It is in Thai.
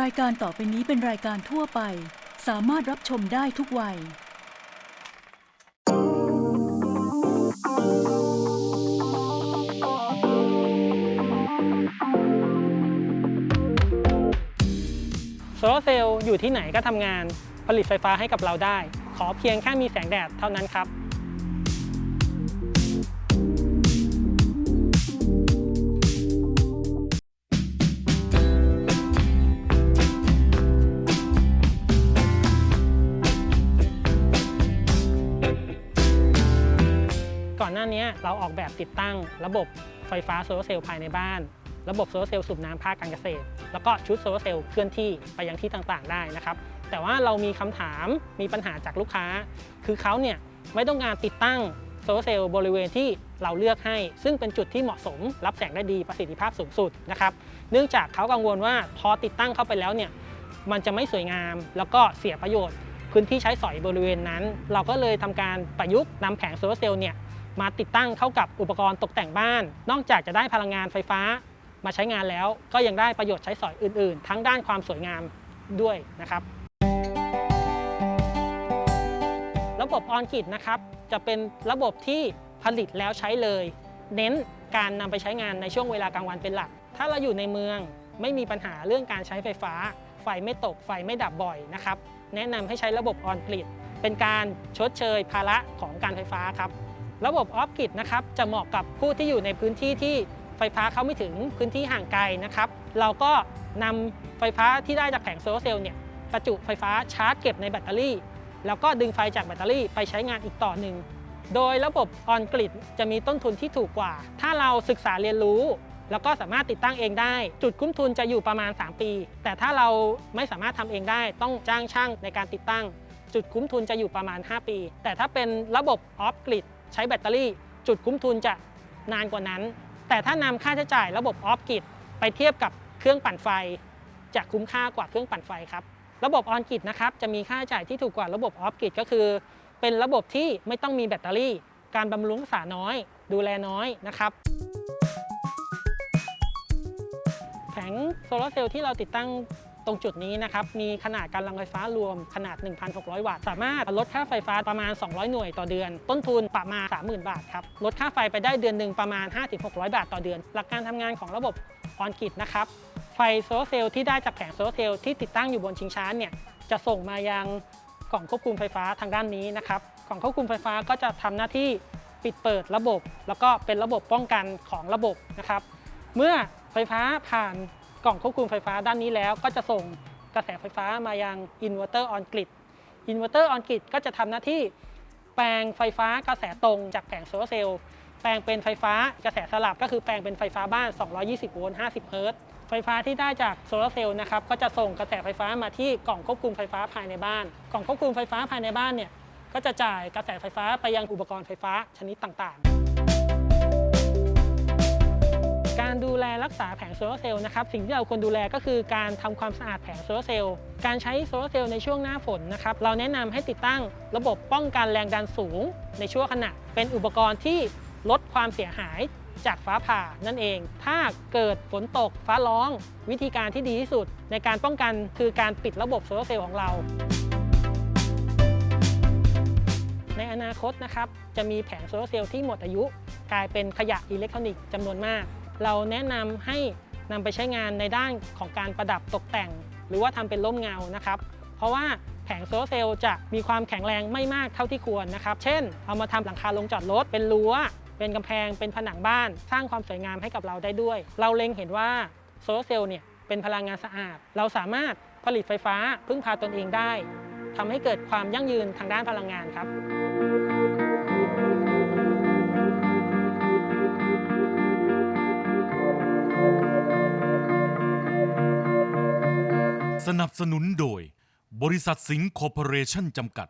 รายการต่อไปนี้เป็นรายการทั่วไป สามารถรับชมได้ทุกวัย โซลาร์เซลล์อยู่ที่ไหนก็ทำงาน ผลิตไฟฟ้าให้กับเราได้ ขอเพียงแค่มีแสงแดดเท่านั้นครับ อนหน้านี้เราออกแบบติดตั้งระบบไฟฟ้าโซลาร์เซลล์ภายในบ้าน ระบบโซลาร์เซลล์สูบน้ำภาคการเกษตร แล้วก็ชุดโซลาร์เซลล์เคลื่อนที่ไปยังที่ต่างๆ ได้นะครับ แต่ว่าเรามีคำถามมีปัญหาจากลูกค้า คือเขาเนี่ยไม่ต้องการติดตั้งโซลาร์เซลล์บริเวณที่เราเลือกให้ ซึ่งเป็นจุดที่เหมาะสม รับแสงได้ดีประสิทธิภาพสูงสุดนะครับเนื่องจากเขากังวลว่าพอติดตั้งเข้าไปแล้วเนี่ยมันจะไม่สวยงาม แล้วก็เสียประโยชน์ พื้นที่ใช้สอยบริเวณนั้น เราก็เลยทำการประยุกต์นำแผงโซลาร์เซลล์เนี่ย มาติดตั้งเข้ากับอุปกรณ์ตกแต่งบ้าน นอกจากจะได้พลังงานไฟฟ้ามาใช้งานแล้ว ก็ยังได้ประโยชน์ใช้สอยอื่น ๆ ทั้งด้านความสวยงามด้วยนะครับระบบออนกิดนะครับจะเป็นระบบที่ผลิตแล้วใช้เลย เน้นการนำไปใช้งานในช่วงเวลากลางวันเป็นหลัก ถ้าเราอยู่ในเมืองไม่มีปัญหาเรื่องการใช้ไฟฟ้า ไฟไม่ตกไฟไม่ดับบ่อยนะครับแนะนำให้ใช้ระบบออนกริดเป็นการชดเชยภาระของการไฟฟ้าครับ ระบบออฟกิดนะครับจะเหมาะกับผู้ที่อยู่ในพื้นที่ที่ไฟฟ้าเข้าไม่ถึงพื้นที่ห่างไกลนะครับ เราก็นำไฟฟ้าที่ได้จากแผงโซลาร์เซลล์เนี่ยประจุไฟฟ้าชาร์จเก็บในแบตเตอรี่ แล้วก็ดึงไฟจากแบตเตอรี่ไปใช้งานอีกต่อหนึ่ง โดยระบบออนกริดจะมีต้นทุนที่ถูกกว่า ถ้าเราศึกษาเรียนรู้ แล้วก็สามารถติดตั้งเองได้ จุดคุ้มทุนจะอยู่ประมาณ 3 ปี แต่ถ้าเราไม่สามารถทำเองได้ ต้องจ้างช่างในการติดตั้ง จุดคุ้มทุนจะอยู่ประมาณ 5 ปี แต่ถ้าเป็นระบบออฟกริด ใช้แบตเตอรี่ จุดคุ้มทุนจะนานกว่านั้น แต่ถ้านำค่าใช้จ่ายระบบออฟกิดไปเทียบกับเครื่องปั่นไฟ จะคุ้มค่ากว่าเครื่องปั่นไฟครับ ระบบออนกิดนะครับจะมีค่าใช้จ่ายที่ถูกกว่าระบบออฟกิดก็คือ เป็นระบบที่ไม่ต้องมีแบตเตอรี่ การบำรุงรักษาน้อย ดูแลน้อยนะครับแผงโซลาร์เซลล์ที่เราติดตั้ง ตรงจุดนี้นะครับมีขนาดการรังไฟฟ้ารวมขนาด 1,600 วัตต์ สามารถลดค่าไฟฟ้าประมาณ 200 หน่วยต่อเดือน ต้นทุนประมาณ 30,000 บาทครับ ลดค่าไฟไปได้เดือนหนึ่งประมาณ 5-600 บาทต่อเดือน หลักการทำงานของระบบออนกริดนะครับ ไฟโซลาเซลล์ที่ได้จากแผงโซลาเซลล์ที่ติดตั้งอยู่บนชิงช้าเนี่ยจะส่งมายังกล่องควบคุมไฟฟ้าทางด้านนี้นะครับกล่องควบคุมไฟฟ้าก็จะทำหน้าที่ปิดเปิดระบบ แล้วก็เป็นระบบป้องกันของระบบนะครับ เมื่อไฟฟ้าผ่าน กล่องควบคุมไฟฟ้าด้านนี้แล้ว ก็จะส่งกระแสไฟฟ้ามายังอินเวอร์เตอร์ออนกริดอินเวอร์เตอร์ออนกริดก็จะทำหน้าที่แปลงไฟฟ้ากระแสตรงจากแผงโซลาร์เซลล์แปลงเป็นไฟฟ้ากระแสสลับก็คือแปลงเป็นไฟฟ้าบ้าน 220 โวลต์ 50 เฮิรตซ์ ไฟฟ้าที่ได้จากโซลาร์เซลล์นะครับก็จะส่งกระแสไฟฟ้ามาที่กล่องควบคุมไฟฟ้าภายในบ้าน กล่องควบคุมไฟฟ้าภายในบ้านเนี่ยก็จะจ่ายกระแสไฟฟ้าไปยังอุปกรณ์ไฟฟ้าชนิดต่างๆ รักษาแผงโซลาร์เซลล์นะครับสิ่งที่เราควรดูแลก็คือการทำความสะอาดแผงโซลาร์เซลล์การใช้โซลาร์เซลล์ในช่วงหน้าฝนนะครับเราแนะนำให้ติดตั้งระบบป้องกันแรงดันสูง ในช่วงขณะ เป็นอุปกรณ์ที่ลดความเสียหายจากฟ้าผ่านั่นเอง ถ้าเกิดฝนตกฟ้าร้อง วิธีการที่ดีที่สุด ในการป้องกันคือการปิดระบบโซลาร์เซลล์ของเรา ในอนาคตนะครับจะมีแผงโซลาร์เซลล์ที่หมดอายุ กลายเป็นขยะอิเล็กทรอนิกส์จำนวนมาก เราแนะนำให้นำไปใช้งานในด้านของการประดับตกแต่ง หรือว่าทำเป็นร่มเงานะครับ เพราะว่าแผงโซลาร์เซลล์จะมีความแข็งแรงไม่มากเท่าที่ควรนะครับ เช่น เอามาทำหลังคาลงจอดรถเป็นรั้ว เป็นกำแพง เป็นผนังบ้าน สร้างความสวยงามให้กับเราได้ด้วย เราเล็งเห็นว่าโซลาร์เซลล์เนี่ยเป็นพลังงานสะอาด เราสามารถผลิตไฟฟ้าพึ่งพาตนเองได้ทำให้เกิดความยั่งยืนทางด้านพลังงานครับ สนับสนุนโดย บริษัทสิงห์คอร์ปอเรชั่นจำกัด